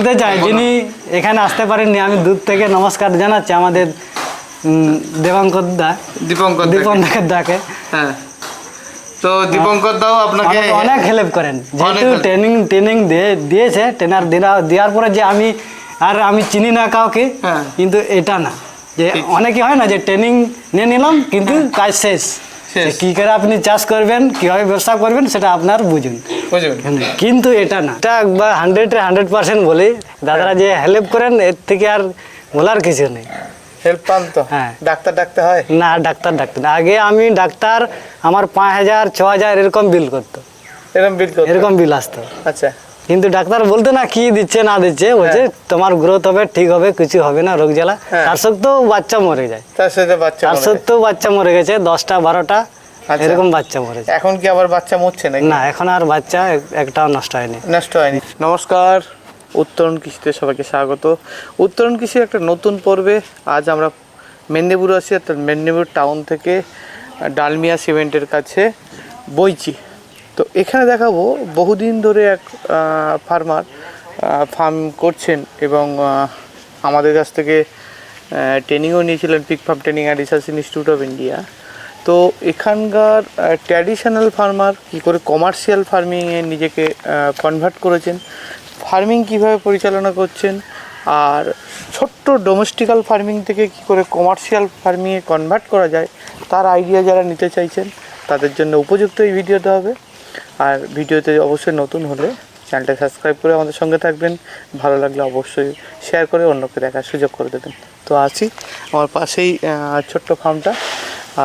বলতে চাই যিনি এখানে আসতে পারেননি আমি দূর থেকে নমস্কার জানাচ্ছি আমাদের দেবাঙ্কর দা। দীপঙ্কর দীপঙ্কর দাকে। হ্যাঁ। তো দীপঙ্কর দাও আপনাকে অনেক হেল্প করেন। যেহেতু ট্রেনিং ট্রেনিং দিয়েছে ট্রেনার দেওয়ার পরে যে আমি আর আমি চিনি না কাউকে হ্যাঁ। কিন্তু এটা না। যে অনেকে হয় না যে ট্রেনিং নিয়ে নিলাম কিন্তু কাজ শেষ। কি করে আপনি চাষ করবেন কীভাবে ব্যবসা করবেন সেটা আপনার বুঝুন। বুঝুন। কিন্তু এটা না। এটা একবার হান্ড্রেড হান্ড্রেড পার্সেন্ট বলি। দাদারা যে হেল্প করেন এর থেকে আর বলার কিছু নেই। হেল্প পান তো? হ্যাঁ। ডাক্তার ডাকতে হয়? না ডাক্তার ডাক্তার না। আগে আমি ডাক্তার আমার পাঁচ হাজার ছ হাজার এরকম বিল করতো। এরকম বিল এরকম বিল আসতো। আচ্ছা। কিন্তু ডাক্তার বলতে না কি দিচ্ছে না দিচ্ছে বলছে তোমার গ্রোথ হবে ঠিক হবে কিছু হবে না রোগ জ্বালা। হ্যাঁ। তার সত্ত্বেও বাচ্চা মরে যায়। তার সাথে বাচ্চা তার সত্ত্বেও বাচ্চা মরে গেছে দশটা বারোটা আচ্ছা। এরকম বাচ্চা মরে যায়। এখন কি আবার বাচ্চা মরছে নাকি? না এখন আর বাচ্চা একটাও নষ্ট হয়নি। নষ্ট হয়নি। নমস্কার উত্তরণ কৃষিতে সবাইকে স্বাগত। উত্তরণ কৃষির একটা নতুন পর্বে আজ আমরা মেদিনীপুর আছি অর্থাৎ মেদিনীপুর টাউন থেকে ডালমিয়া সিমেন্টের কাছে বইচি তো এখানে দেখাবো বহুদিন ধরে এক ফার্মার ফার্ম করছেন এবং আমাদের কাছ থেকে ট্রেনিংও নিয়েছিলেন peak farm training and research institute of India তো এখানকার ট্র্যাডিশনাল ফার্মার কী করে কমার্শিয়াল ফার্মিংয়ে নিজেকে কনভার্ট করেছেন ফার্মিং কীভাবে পরিচালনা করছেন, আর ছোট্ট ডোমেস্টিক্যাল ফার্মিং থেকে কি করে কমার্শিয়াল ফার্মিংয়ে কনভার্ট করা যায়, তার আইডিয়া যারা নিতে চাইছেন, তাদের জন্য উপযুক্ত এই ভিডিওটা হবে। আর ভিডিওতে অবশ্যই নতুন হলে চ্যানেলটা সাবস্ক্রাইব করে আমাদের সঙ্গে থাকবেন। ভালো লাগলে অবশ্যই শেয়ার করে অন্যকে দেখার সুযোগ করে দেবেন। তো আছি আমার পাশেই ছোট্ট ফার্মটা।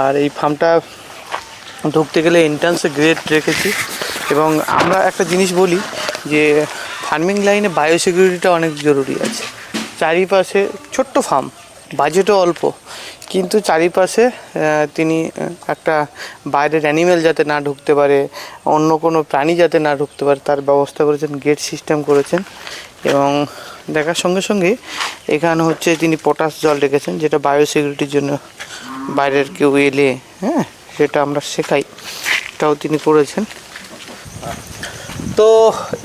আর এই ফার্মটা ঢুকতে গেলে এন্ট্রান্সে গ্রেড রেখেছি। এবং আমরা একটা জিনিস বলি যে ফার্মিং লাইনে বায়োসিকিউরিটিটা অনেক জরুরি আছে। চারিপাশে ছোট্ট ফার্ম বাজেটও অল্প। কিন্তু চারিপাশে তিনি একটা বাইরের অ্যানিমেল যাতে না ঢুকতে পারে, অন্য কোনো প্রাণী যাতে না ঢুকতে পারে, তার ব্যবস্থা করেছেন গেট সিস্টেম করেছেন। এবং দেখার সঙ্গে সঙ্গে এখানে হচ্ছে তিনি পটাশ জল রেখেছেন, যেটা বায়োসিকিউরিটির জন্য বাইরের কেউ এলে হ্যাঁ সেটা আমরা শেখাই। এটাও তিনি করেছেন। তো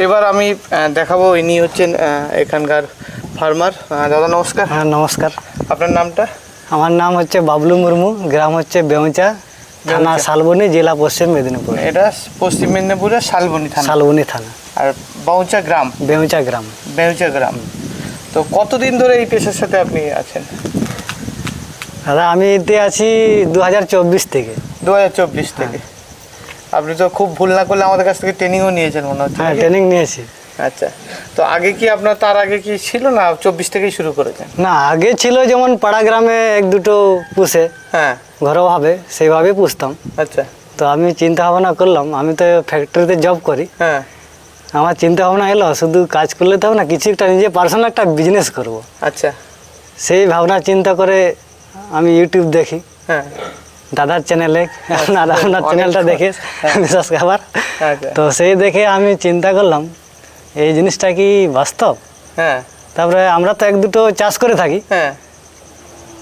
এবার আমি দেখাবো ইনি হচ্ছেন এখানকার ফার্মার। দাদা নমস্কার। হ্যাঁ নমস্কার। আপনার নামটা? আমার নাম হচ্ছে বাবলু মুর্মু গ্রাম হচ্ছে বেউচা থানা শালবনি জেলা পশ্চিম মেদিনীপুর। এটা পশ্চিম মেদিনীপুরের শালবনি থানা। শালবনি থানা। আর বাউচা গ্রাম? বেউচা গ্রাম। বেউচা গ্রাম। তো কতদিন ধরে এই পেশার সাথে আপনি আছেন? দাদা আমি এতে আছি দু হাজার চব্বিশ থেকে। দু হাজার চব্বিশ থেকে। আপনি তো খুব ভুল না করলে আমাদের কাছ থেকে ট্রেনিংও নিয়েছেন মনে হচ্ছে হ্যাঁ ট্রেনিং নিয়েছি। আচ্ছা। তো আগে কি আপনার তার আগে কি ছিল না চব্বিশ থেকেই শুরু করেছেন? না আগে ছিল যেমন পাড়া গ্রামে এক দুটো পুষে হ্যাঁ। ঘরোয়াভাবে সেইভাবে পুষতাম। আচ্ছা। তো আমি চিন্তা ভাবনা করলাম আমি তো ফ্যাক্টরিতে জব করি। হ্যাঁ। আমার চিন্তা ভাবনা এলো শুধু কাজ করলে তো না কিছু একটা নিজে পার্সোনাল একটা বিজনেস করব। আচ্ছা। সেই ভাবনা চিন্তা করে আমি ইউটিউব দেখি। হ্যাঁ। দাদার চ্যানেলে দাদা আপনার চ্যানেলটা দেখে বিশেষ খাবার। আচ্ছা। তো সেই দেখে আমি চিন্তা করলাম এই জিনিসটা কি বাস্তব? হ্যাঁ। তারপরে আমরা তো এক দুটো চাষ করে থাকি। হ্যাঁ।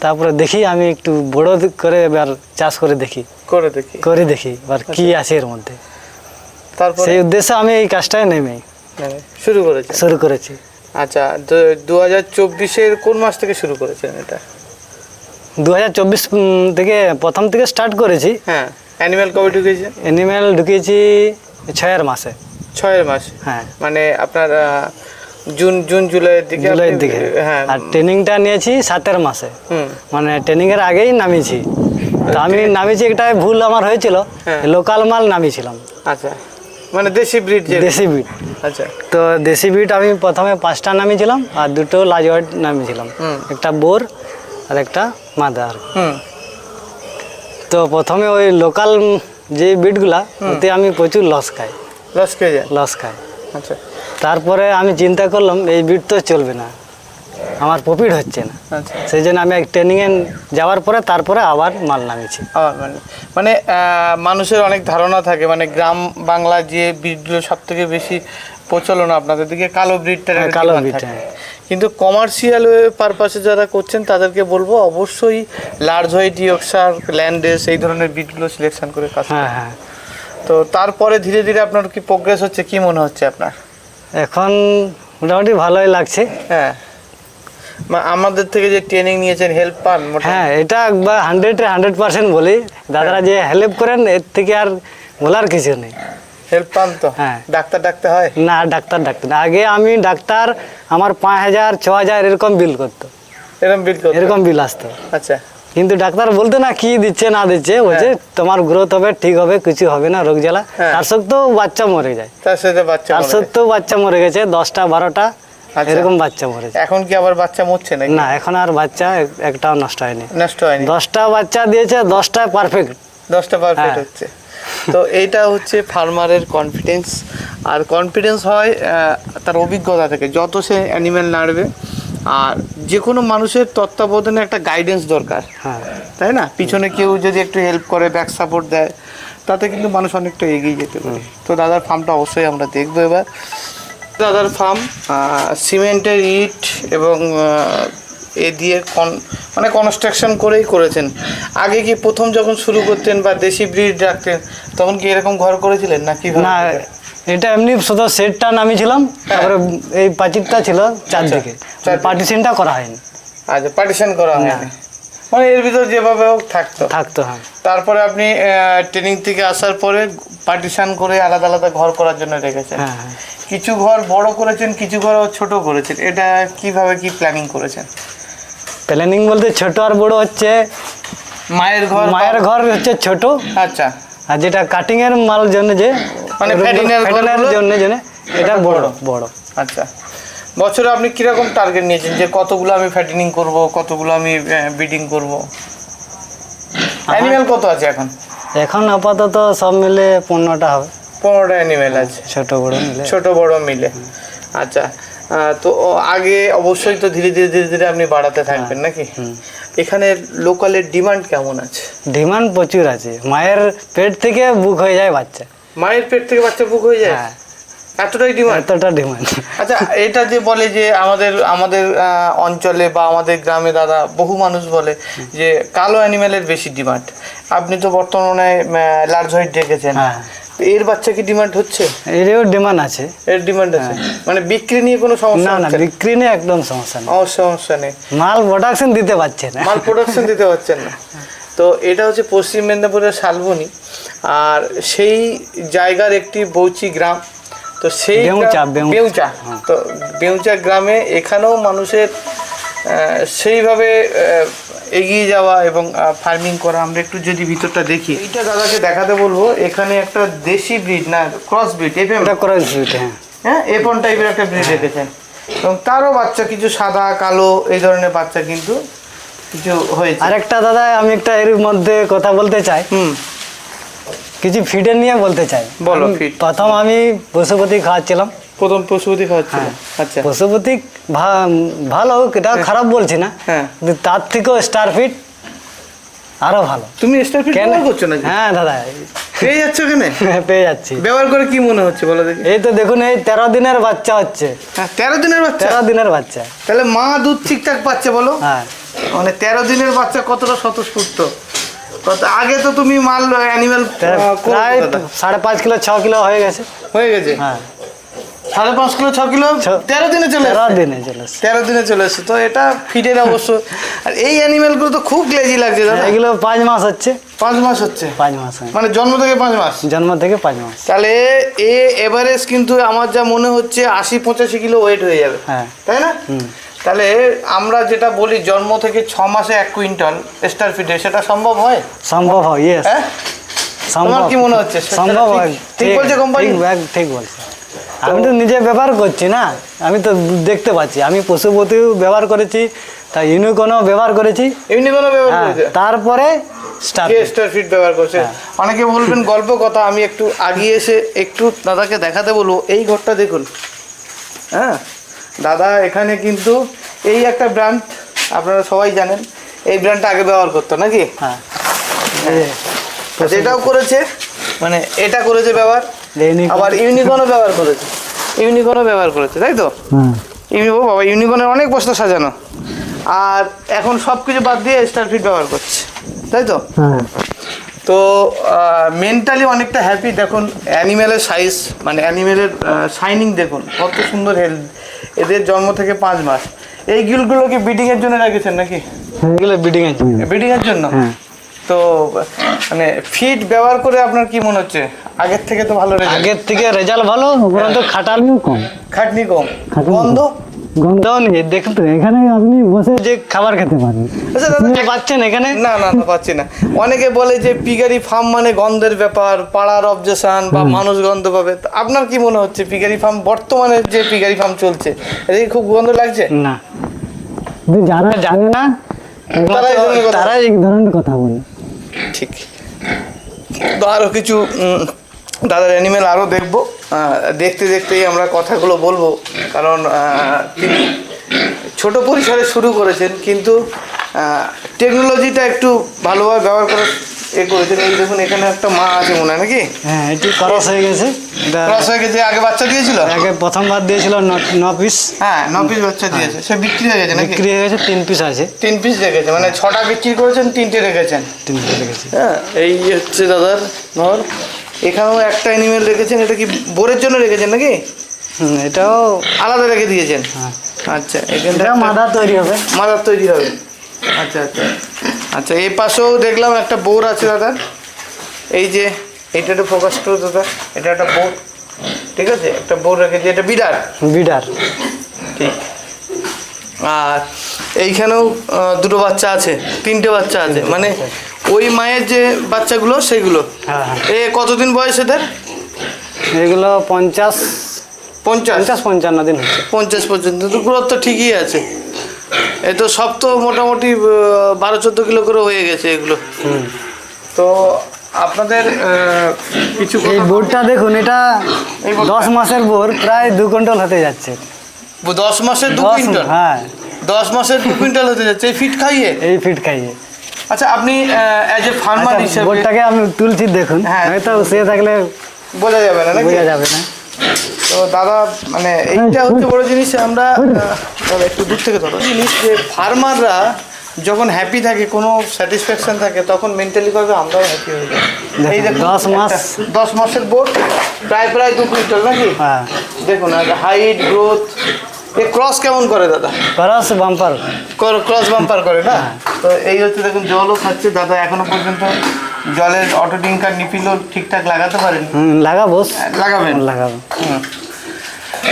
তারপরে দেখি আমি একটু বড় করে এবার চাষ করে দেখি। করে দেখি। করে দেখি এবার কি আছে এর মধ্যে। তারপরে? সেই উদ্দেশ্যে আমি এই কাজটায় নেমে। মানে শুরু করেছি শুরু করেছি। আচ্ছা দু হাজার চব্বিশের কোন মাস থেকে শুরু করেছেন এটা? দু হাজার চব্বিশ থেকে প্রথম থেকে স্টার্ট করেছি। হ্যাঁ অ্যানিম্যাল কবে ঢুকেছেন অ্যানিম্যাল ঢুকিয়েছি ছয়ের মাসে। ছয়ের মাস। হ্যাঁ। মানে আপনার জুন জুন জুলাইয়ের দিকে জুলাইয়ের দিকে। হ্যাঁ। আর ট্রেনিংটা নিয়েছি সাতের মাসে। মানে ট্রেনিংয়ের আগেই নামিয়েছি। তো আমি নামিয়েছি একটা ভুল আমার হয়েছিল। হ্যাঁ। লোকাল মাল নামিয়েছিলাম। আচ্ছা। মানে দেশি ব্রিড যে দেশি বিট আচ্ছা। তো দেশি বিট আমি প্রথমে পাঁচটা নামিয়েছিলাম আর দুটো লাজওয়ার্ড নামিয়েছিলাম। একটা বোর আর একটা মাদার। হুম। তো প্রথমে ওই লোকাল যে বিটগুলা ওতে আমি প্রচুর লস খাই। লস খেয়ে যান লস খাই আচ্ছা। তারপরে আমি চিন্তা করলাম এই বিট তো চলবে না। আমার প্রফিট হচ্ছে না। আচ্ছা। সেই জন্য আমি ট্রেনিংয়ে যাওয়ার পরে তারপরে আবার মাল নামিয়েছি। আবার মানে মানে মানুষের অনেক ধারণা থাকে মানে গ্রাম বাংলা যে ব্রিডগুলো সব থেকে বেশি প্রচলন আপনাদের দিকে কালো ব্রিডটা হ্যাঁ, কালো breed, হ্যাঁ। কিন্তু কমার্শিয়াল পারপাসে যারা করছেন তাদেরকে বলব অবশ্যই লার্জ হোয়াইট ইয়র্কশার ল্যান্ডেস এই ধরনের ব্রিডগুলো সিলেকশন করে কাজ হ্যাঁ হ্যাঁ। তো তারপরে ধীরে ধীরে আপনার কি প্রোগ্রেস হচ্ছে কি মনে হচ্ছে আপনার? এখন মোটামুটি ভালোই লাগছে। হ্যাঁ। আমাদের থেকে যে ট্রেনিং নিয়েছেন হেল্প পান হ্যাঁ এটা একবার হান্ড্রেডে হান্ড্রেড পার্সেন্ট বলি। দাদারা যে হেল্প করেন এর থেকে আর বলার কিছু নেই। হেল্প পান তো? হ্যাঁ। ডাক্তার ডাকতে হয়? না ডাক্তার ডাক্তার না। আগে আমি ডাক্তার আমার পাঁচ হাজার ছ হাজার এরকম বিল করতো। এরকম বিল করতে? এরকম বিল আসতো। আচ্ছা। কিন্তু ডাক্তার বলতে না কি দিচ্ছে না দিচ্ছে বলছে তোমার গ্রোথ হবে ঠিক হবে কিছু হবে না রোগ জ্বালা। হ্যাঁ। তার সত্ত্বেও বাচ্চা মরে যায়। তার সাথে বাচ্চা তার মরে সত্ত্বেও বাচ্চা মরে গেছে দশটা বারোটা আচ্ছা। এরকম বাচ্চা মরেছে এখন কি আবার বাচ্চা মরছে নাকি? না এখন আর বাচ্চা একটাও নষ্ট হয়নি। নষ্ট হয়নি। দশটা বাচ্চা দিয়েছে দশটা পারফেক্ট দশটা পারফেক্ট হ্যাঁ। হচ্ছে। তো এইটা হচ্ছে ফার্মারের কনফিডেন্স আর কনফিডেন্স হয় তার অভিজ্ঞতা থেকে। যত সে অ্যানিমেল নাড়বে আর যে কোনো মানুষের তত্ত্বাবধানে একটা গাইডেন্স দরকার। হ্যাঁ। তাই না? পিছনে কেউ যদি একটু হেল্প করে ব্যাক সাপোর্ট দেয় তাতে কিন্তু মানুষ অনেকটা এগিয়ে যেতে পারে। তো দাদার ফার্মটা অবশ্যই আমরা দেখব এবার। দাদার ফার্ম সিমেন্টের ইট এবং এ দিয়ে কন মানে কনস্ট্রাকশন করেই করেছেন। আগে কি প্রথম যখন শুরু করতেন বা দেশি ব্রিড রাখতেন তখন কি এরকম ঘর করেছিলেন না কি না এটা এমনি শুধু সেটটা নামিয়েছিলাম তারপরে এই পাঁচিরটা ছিল চারদিকে। পার্টিশনটা করা হয়নি। আচ্ছা পার্টিশন করা। হয়নি। মানে এর ভিতর যেভাবে হোক থাকতো। থাকতো হ্যাঁ। তারপরে আপনি ট্রেনিং থেকে আসার পরে পার্টিশন করে আলাদা আলাদা ঘর করার জন্য রেখেছেন। হ্যাঁ হ্যাঁ। কিছু ঘর বড় করেছেন কিছু ঘর ছোট করেছেন। এটা কীভাবে কি প্ল্যানিং করেছেন? প্ল্যানিং বলতে ছোট আর বড় হচ্ছে মায়ের ঘর মায়ের ঘর হচ্ছে ছোট। আচ্ছা। আর যেটা কাটিং এর মাল জন্য যে মানে এর জন্য জন্য। এটা বড় বড়। আচ্ছা। বছরে আপনি কীরকম টার্গেট নিয়েছেন? যে কতগুলো আমি ফ্যাটেনিং করব কতগুলো আমি ব্রিডিং করব? অ্যানিমেল কত আছে এখন? এখন আপাতত সব মিলে পনেরোটা হবে। পনেরোটা অ্যানিমেল আছে। ছোট বড় মিলে। ছোট বড় মিলে। আচ্ছা। তো আগে অবশ্যই তো ধীরে ধীরে ধীরে ধীরে আপনি বাড়াতে থাকবেন নাকি? এখানে লোকালের ডিমান্ড কেমন আছে? ডিমান্ড প্রচুর আছে। মায়ের পেট থেকে বুক হয়ে যায় বাচ্চা। মায়ের পেট থেকে বাচ্চা বুক হয়ে যায়? হ্যাঁ। এতটাই ডিমান্ড এতটা ডিমান্ড আচ্ছা এটা যে বলে যে আমাদের আমাদের অঞ্চলে বা আমাদের গ্রামে দাদা বহু মানুষ বলে যে কালো অ্যানিমেলের বেশি ডিমান্ড আপনি তো বর্তমানে লার্জ হোয়াইট দেখেছেন। হ্যাঁ। এর বাচ্চা কি ডিমান্ড হচ্ছে? এরও ডিমান্ড আছে। এর ডিমান্ড আছে? মানে বিক্রি নিয়ে কোনো সমস্যা হ্যাঁ। না না? বিক্রি নিয়ে একদম সমস্যা নেই। সমস্যা নেই। মাল প্রোডাকশন দিতে পারছে না। মাল প্রোডাকশন দিতে পারছেন না। তো এটা হচ্ছে পশ্চিম মেদিনীপুরের শালবনি। আর সেই জায়গার একটি বৌচি গ্রাম। তো সেই বেউচা, বেউচা। বেউচা। তো বেউচা গ্রামে এখানেও মানুষের সেইভাবে এগিয়ে যাওয়া এবং ফার্মিং করা। আমরা একটু যদি ভিতরটা দেখি। এইটা দাদাকে দেখাতে বলব এখানে একটা দেশি ব্রিড না ক্রস ব্রিড এফএম এটা করে দিতে হ্যাঁ। হ্যাঁ এপন টাইপের একটা ব্রিড রেখেছেন এবং তারও বাচ্চা কিছু সাদা কালো এই ধরনের বাচ্চা কিন্তু কিছু হয়েছে। আরেকটা দাদা আমি একটা এর মধ্যে কথা বলতে চাই। হুম। কিছু ফিডের নিয়ে বলতে চাই। বলো, প্রথম আমি পশুপতি খাওয়াচ্ছিলাম। প্রথম পশুপতি খাওয়াচ্ছিল আচ্ছা। পশুপতি ভালো এটা খারাপ বলছি না। হ্যাঁ। তার থেকেও স্টার ফিট আরও ভালো। তুমি স্টার ফিড কেন? করছ না হ্যাঁ দাদা। পেয়ে যাচ্ছ এখানে পেয়ে যাচ্ছি। ব্যবহার করে কি মনে হচ্ছে বলো দেখি। এই তো দেখুন এই তেরো দিনের বাচ্চা হচ্ছে। হ্যাঁ তেরো দিনের বাচ্চা? তেরো দিনের বাচ্চা। তাহলে মা দুধ ঠিকঠাক পাচ্ছে বলো? হ্যাঁ। মানে তেরো দিনের বাচ্চা কতটা স্বতঃস্ফূর্ত? কত? আগে তো তুমি মাল অ্যানিমেল প্রায় সাড়ে পাঁচ কিলো ছ কিলো হয়ে গেছে। হয়ে গেছে? হ্যাঁ। সাড়ে পাঁচ কিলো ছ কিলো? তেরো দিনে চলে তেরো দিনে চলে তেরো দিনে চলে এসছে তো এটা ফিডের অবশ্য আর এই অ্যানিমেলগুলো তো খুব লেজি লাগছে দাদা। এগুলো পাঁচ মাস হচ্ছে। পাঁচ মাস হচ্ছে? পাঁচ মাস হ্যাঁ। মানে জন্ম থেকে পাঁচ মাস? জন্ম থেকে পাঁচ মাস। তাহলে এ এভারেজ কিন্তু আমার যা মনে হচ্ছে আশি পঁচাশি কিলো ওয়েট হয়ে যাবে। হ্যাঁ। তাই না? তাহলে আমরা যেটা বলি জন্ম থেকে ছ মাসে এক কুইন্টাল স্টার ফিডে সেটা সম্ভব হয়? সম্ভব হয় ইয়েস হ্যাঁ? সম্ভব। কি মনে হচ্ছে? সম্ভব হয়। ঠিক বলছে কোম্পানি ঠিক বলছে। আমি তো নিজে ব্যবহার করছি না। আমি তো দেখতে পাচ্ছি। আমি পশুপতিও ব্যবহার করেছি তা ইউনিকনও ব্যবহার করেছি। এমনি কোনো ব্যবহার হ্যাঁ, করেছে? তারপরে স্টার ফিড ব্যবহার করছে? হ্যাঁ। অনেকে বলবেন গল্প কথা আমি একটু আগিয়ে এসে একটু দাদাকে দেখাতে বলব। এই ঘরটা দেখুন। হ্যাঁ? দাদা এখানে কিন্তু এই একটা ব্র্যান্ড আপনারা সবাই জানেন এই ব্র্যান্ডটা আগে ব্যবহার করতো নাকি? হ্যাঁ। আচ্ছা, এটাও করেছে? মানে এটা করেছে ব্যবহার? আবার ইউনিকনও ব্যবহার করেছে। ইউনিকনও ব্যবহার করেছে তাই তো? হুম। ইউনি ও বাবা ইউনিকনের অনেক বস্তা সাজানো। আর এখন সব কিছু বাদ দিয়ে স্টার ফিট ব্যবহার করছে তাই তো? হ্যাঁ। তো মেন্টালি অনেকটা হ্যাপি দেখুন অ্যানিমেলের সাইজ মানে অ্যানিমেলের শাইনিং দেখুন কত সুন্দর হেলথ এদের জন্ম থেকে পাঁচ মাস। এই গিলগুলো কি ব্রিডিং এর জন্য রেখেছেন নাকি? এগুলো বিডিং জন্য। ব্রিডিং এর জন্য? হ্যাঁ। তো মানে ফিড ব্যবহার করে আপনার কি মনে হচ্ছে? আগের থেকে তো ভালো রেজাল্ট আগের থেকে রেজাল্ট ভালো উপরন্ত খাটালিও কম। খাটনি কম। গন্ধ? দেখুন। তো এখানে আপনি বসে যে খাবার খেতে পারেন। আচ্ছা দাদা পাচ্ছেন এখানে? না না না পাচ্ছি না। অনেকে বলে যে পিগারি ফার্ম মানে গন্ধের ব্যাপার পাড়ার অবজেশন বা মানুষ গন্ধ পাবে। তো আপনার কি মনে হচ্ছে? পিগারি ফার্ম বর্তমানে যে পিগারি ফার্ম চলছে এটা খুব গন্ধ লাগছে? না। যারা জানে না। তারা এই ধরনের কথা- ধরনের কথা বলে। ঠিক। তো আরও কিছু দাদার অ্যানিমেল আরও দেখব। দেখতে দেখতেই আমরা কথাগুলো বলব। কারণ তিনি ছোট পরিসরে শুরু করেছেন কিন্তু টেকনোলজিটা একটু ভালোভাবে ব্যবহার করার এ করেছেন। এই দেখুন এখানে একটা মা আছে মনে হয় নাকি? হ্যাঁ এটি খরচ হয়ে গেছে। ক্রস হয়ে গেছে আগে বাচ্চা দিয়েছিল? আগে প্রথমবার দিয়েছিল ন- ন পিস হ্যাঁ ন পিস বাচ্চা দিয়েছে। সে বিক্রি হয়ে গেছে নাকি? বিক্রি হয়ে গেছে তিন পিস আছে। তিন পিস রেখেছে মানে ছটা বিক্রি করেছেন তিনটে রেখেছেন। তিনটে রেখেছি। হ্যাঁ। এই হচ্ছে দাদার নর এখানেও একটা অ্যানিমেল রেখেছেন এটা কি বোরের জন্য রেখেছেন নাকি? হুম, এটাও আলাদা রেখে দিয়েছেন। হ্যাঁ। আচ্ছা এখানটা মাদার তৈরি হবে। মাদার তৈরি হবে। আচ্ছা আচ্ছা। আচ্ছা এই পাশেও দেখলাম একটা বোর আছে দাদা। এই যে এটা একটু ফোকাস করো দাদা। এটা একটা বোর ঠিক আছে? একটা বোর রেখেছি এটা বিরাট বিডার। ঠিক। আর এইখানেও দুটো বাচ্চা আছে তিনটে বাচ্চা আছে। মানে ওই মায়ের যে বাচ্চাগুলো সেগুলো হ্যাঁ হ্যাঁ। এ কতদিন বয়স এদের? এগুলো পঞ্চাশ পঞ্চাশ? পঞ্চাশ পঞ্চান্ন দিন হচ্ছে। পঞ্চাশ পর্যন্ত। তো গ্রোথ তো ঠিকই আছে। এ তো সব তো মোটামুটি বারো চোদ্দ কিলো করে হয়ে গেছে এগুলো। হুম। তো আপনাদের কিছু এই বোর্ডটা দেখুন এটা এই দশ মাসের বোর প্রায় দু কুইন্টাল হতে যাচ্ছে। দশ মাসের দু কুইন্টাল? হ্যাঁ। দশ মাসের দু কুইন্টাল হতে যাচ্ছে। এই ফিট খাইয়ে? এই ফিট খাইয়ে। আচ্ছা আপনি অ্যাজ এ ফার্মার হিসেবে বোর্ডটাকে আমি তুলছি দেখুন। হ্যাঁ। তো সে থাকলে বোঝা যাবে না নাকি? বোঝা যাবে না। তো দাদা মানে এইটা হচ্ছে বড় জিনিস আমরা দাদা একটু দূর থেকে ধরো। জিনিস যে ফার্মাররা যখন হ্যাপি থাকে কোনো স্যাটিসফ্যাকশন থাকে তখন মেন্টালি ভাবে আমরাও হ্যাপি হয়ে যাই। দেখুন, এই দেখুন দশ মাস। দশ মাসের বোর্ড প্রায় প্রায় দু কুইন্টাল নাকি? হ্যাঁ। দেখুন আর হাইট গ্রোথ এ ক্রস কেমন করে দাদা? করস বাম্পার ক্রস বাম্পার করে না? তো এই হচ্ছে দেখুন জলও খাচ্ছে। দাদা এখনও পর্যন্ত জলের অটো ডিঙ্কার নিপিলও ঠিকঠাক লাগাতে পারেন। লাগাবো। লাগাবেন। লাগাবো।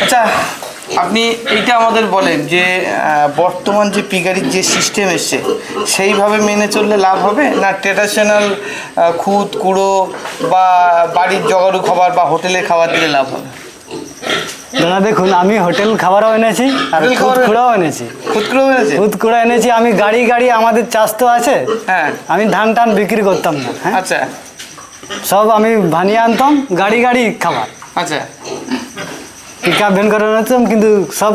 আচ্ছা আপনি এইটা আমাদের বলেন যে বর্তমান যে পিগারির যে সিস্টেম এসছে সেইভাবে মেনে চললে লাভ হবে? না ট্রেডিশনাল খুদ কুড়ো বা বাড়ির জগাড়ু খাবার বা হোটেলে খাবার দিলে লাভ হবে? দাদা দেখুন আমি হোটেল খাবারও এনেছি আর হোটেল খুদ খাবারও- কুড়াও এনেছি। খুদ কুড়ো হয়েছে খুদ কুড়া এনেছি আমি গাড়ি গাড়ি আমাদের চাষ তো আছে হ্যাঁ। আমি ধান টান বিক্রি করতাম না হ্যাঁ? আচ্ছা। সব আমি বানিয়ে আনতাম গাড়ি গাড়ি খাবার। আচ্ছা। পিক আপ ভ্যান করে আনতাম কিন্তু সব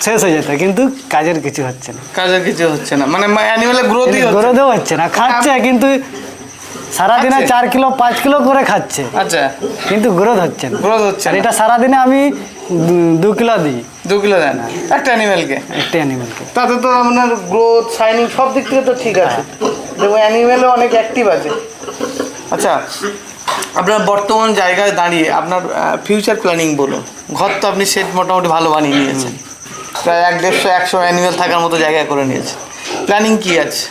শেষ হয়ে যেত কিন্তু কাজের কিছু হচ্ছে না। কাজের কিছু হচ্ছে না মানে অ্যানিমেলের গ্রোথই হচ্ছে। হচ্ছে না খাচ্ছে কিন্তু সারাদিনে চার কিলো পাঁচ কিলো করে খাচ্ছে। আচ্ছা। কিন্তু গ্রোথ হচ্ছে না। গ্রোথ হচ্ছে এটা সারাদিনে আমি দু- কিলো দিই। দু কিলো দেন একটা অ্যানিমেলকে একটা অ্যানিমেলকে তাতে তো আপনার গ্রোথ শাইনিং সব দিক থেকে তো ঠিক আছে। দেখুন অ্যানিমেলও অনেক অ্যাক্টিভ আছে। আচ্ছা আপনার বর্তমান জায়গায় দাঁড়িয়ে আপনার ফিউচার প্ল্যানিং বলুন। ঘর তো আপনি সেট মোটামুটি ভালো বানিয়ে নিয়েছেন। প্রায় এক দেড়শো একশো অ্যানিমেল থাকার মতো জায়গা করে নিয়েছে প্ল্যানিং কি আছে?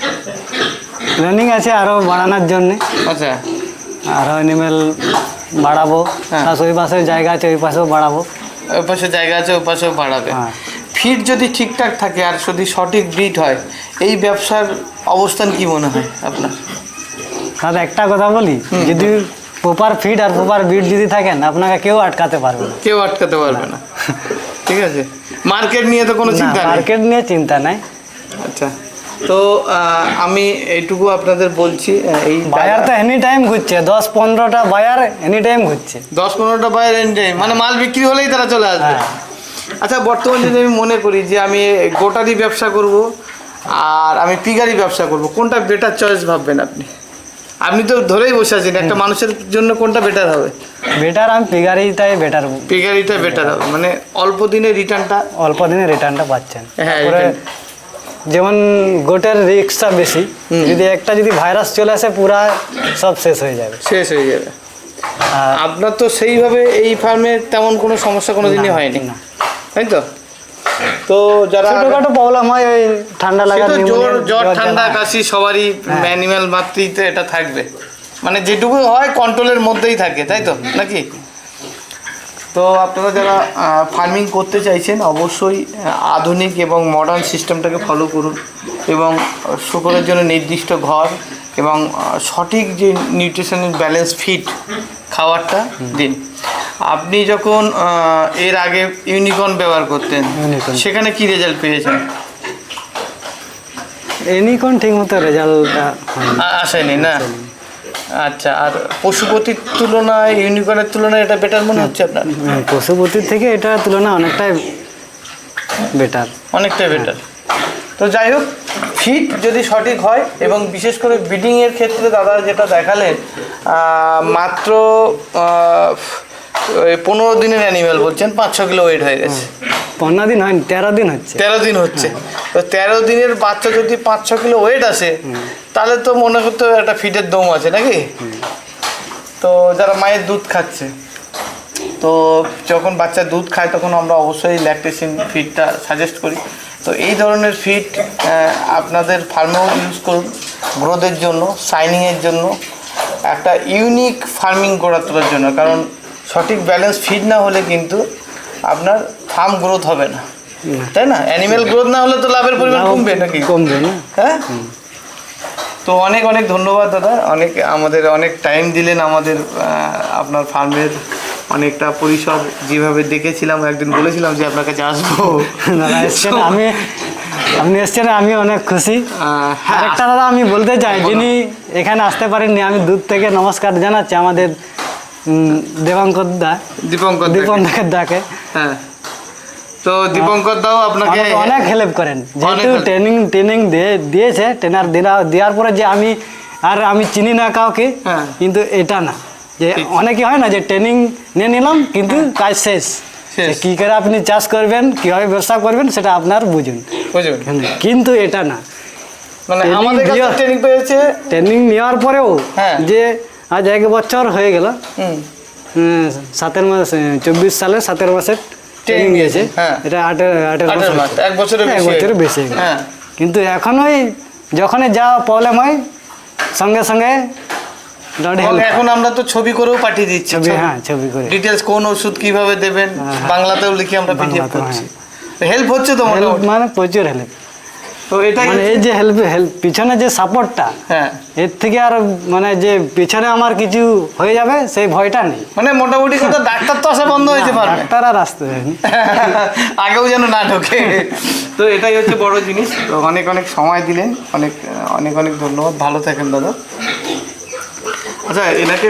প্ল্যানিং আছে আরও বাড়ানোর জন্যে। আচ্ছা। আরও অ্যানিমেল বাড়াবো। হ্যাঁ। প্লাস ওই পাশে জায়গা আছে ওই পাশেও বাড়াবো। ওই পাশে জায়গা আছে ওই পাশেও বাড়াবে। হ্যাঁ। ফিট যদি ঠিকঠাক থাকে আর যদি সঠিক ব্রিড হয় এই ব্যবসার অবস্থান কি মনে হয় আপনার? তাহলে একটা কথা বলি যদি প্রপার ফিড আর প্রপার বিট যদি থাকেন আপনাকে কেউ আটকাতে পারবে না। কেউ আটকাতে পারবে না। ঠিক আছে? মার্কেট নিয়ে তো কোনো চিন্তা মার্কেট নিয়ে চিন্তা নাই। আচ্ছা। তো আমি এইটুকু আপনাদের বলছি এই বায়ার তো এনি টাইম ঘুরছে দশ পনেরোটা বায়ার এনি টাইম ঘুরছে। দশ পনেরোটা বায়ার এনি টাইম মানে মাল বিক্রি হলেই তারা চলে আসবে। হ্যাঁ। আচ্ছা বর্তমানে যদি আমি মনে করি যে আমি গোটারি ব্যবসা করব আর আমি পিগারি ব্যবসা করব কোনটা বেটার চয়েস ভাববেন আপনি? আপনি তো ধরেই বসে আছেন একটা মানুষের জন্য কোনটা বেটার হবে? বেটার আমি পিগারিটাই বেটার পিগারিটা বেটার হবে মানে অল্প দিনে রিটার্নটা অল্প দিনে রিটার্নটা পাচ্ছেন। হ্যাঁ। যেমন গোটের রিক্সটা বেশি যদি একটা যদি ভাইরাস চলে আসে পুরা সব শেষ হয়ে যাবে। শেষ হয়ে যাবে। আপনার তো সেইভাবে এই ফার্মে তেমন কোনো সমস্যা কোনো দিনই হয়নি। না। তাই তো? তো যারা ছোটখাটো প্রবলেম হয় ওই ঠান্ডা লাগা জ্বর জ্বর ঠান্ডা কাশি সবারই ম্যানিম্যাল মাতৃতে এটা থাকবে। মানে যেটুকু হয় কন্ট্রোলের মধ্যেই থাকে তাই তো? নাকি? তো আপনারা যারা ফার্মিং করতে চাইছেন অবশ্যই আধুনিক এবং মডার্ন সিস্টেমটাকে ফলো করুন এবং শুকরের জন্য নির্দিষ্ট ঘর এবং সঠিক যে নিউট্রিশনের ব্যালেন্স ফিট খাবারটা দিন। আপনি যখন এর আগে ইউনিকর্ন ব্যবহার করতেন। সেখানে কি রেজাল্ট পেয়েছেন? ইউনিকর্ন ঠিক মতো রেজাল্টটা আ- আসেনি না? আচ্ছা আর পশুপতির তুলনায় ইউনিকর্নের তুলনায় এটা বেটার মনে হচ্ছে আপনার? পশুপতির থেকে এটা তুলনা অনেকটাই বেটার অনেকটাই বেটার তো যাই হোক ফিট যদি সঠিক হয় এবং বিশেষ করে ব্রিডিংয়ের ক্ষেত্রে দাদা যেটা দেখালেন মাত্র পনেরো দিনের অ্যানিমেল বলছেন পাঁচ ছ কিলো ওয়েট হয়ে গেছে। পনেরো দিন হয়নি তেরো দিন হচ্ছে। তেরো দিন হচ্ছে। তো তেরো দিনের বাচ্চা যদি পাঁচ ছ কিলো ওয়েট আসে তাহলে তো মনে করতে একটা ফিটের দম আছে নাকি? তো যারা মায়ের দুধ খাচ্ছে তো যখন বাচ্চা দুধ খায় তখন আমরা অবশ্যই ল্যাকটেশন ফিডটা সাজেস্ট করি। তো এই ধরনের ফিড আপনাদের ফার্মেও ইউজ করুন গ্রোথের জন্য শাইনিংয়ের জন্য একটা ইউনিক ফার্মিং গড়ে তোলার জন্য। কারণ সঠিক ব্যালেন্স ফিড না হলে কিন্তু আপনার ফার্ম গ্রোথ হবে না। তাই না? অ্যানিমেল গ্রোথ না হলে তো লাভের পরিমাণ কমবে নাকি? কমবে না। হ্যাঁ? তো অনেক অনেক ধন্যবাদ দাদা। অনেক আমাদের অনেক টাইম দিলেন আমাদের আপনার ফার্মের অনেকটা পরিসর যেভাবে দেখেছিলাম। একদিন বলেছিলাম যে আপনার কাছে আসব। আমি আপনি এসছেন আমি অনেক খুশি। হ্যাঁ আরেকটা দাদা আমি বলতে চাই যিনি এখানে আসতে পারেননি আমি দূর থেকে নমস্কার জানাচ্ছি আমাদের দেবাঙ্কর দা। দীপঙ্কর। দীপঙ্কর দাকে। হ্যাঁ। তো দীপঙ্কর দাও আপনাকে অনেক হেল্প করেন। যেহেতু ট্রেনিং ট্রেনিং দিয়েছে ট্রেনার দেওয়ার পরে যে আমি আর আমি চিনি না কাউকে হ্যাঁ। কিন্তু এটা না। যে অনেকে হয় না যে ট্রেনিং নিয়ে নিলাম কিন্তু কাজ শেষ। কী করে আপনি চাষ করবেন কীভাবে ব্যবসা করবেন সেটা আপনার বুঝুন। বুঝুন। কিন্তু এটা না। মানে আমাদের কাছে ট্রেনিং পেয়েছে। ট্রেনিং নেওয়ার পরেও হ্যাঁ। যে আজ এক বছর হয়ে গেল। হুম। সাতের মাস চব্বিশ সালে সাতের মাসের ট্রেনিং দিয়েছে। হ্যাঁ। এটা আটের আটের মাস এক বছরের বেশি বেশি। হয়ে। হ্যাঁ। কিন্তু এখন ওই যখনই যা প্রবলেম হয় সঙ্গে সঙ্গে এখন আমরা তো ছবি করেও পাঠিয়ে দিচ্ছি। ছবি হ্যাঁ ছবি করে। ডিটেলস কোন ওষুধ কীভাবে দেবেন হ্যাঁ। বাংলাতেও লিখে আমরা পিডিএফ করছি। হেল্প হচ্ছে তো মানে প্রচুর হেল্প তো এটাই মানে এই যে হেল্প হেল্প পিছনে যে সাপোর্টটা হ্যাঁ। এর থেকে আর মানে যে পিছনে আমার কিছু হয়ে যাবে সেই ভয়টা নেই। মানে মোটামুটি কথা ডাক্তার তো আসা বন্ধ হয়েছে পারবে। ডাক্তার আর আসতে আগেও যেন না ঢোকে। তো এটাই হচ্ছে বড় জিনিস। তো অনেক অনেক সময় দিলেন। অনেক অনেক অনেক ধন্যবাদ। ভালো থাকেন দাদা। আচ্ছা এনাকে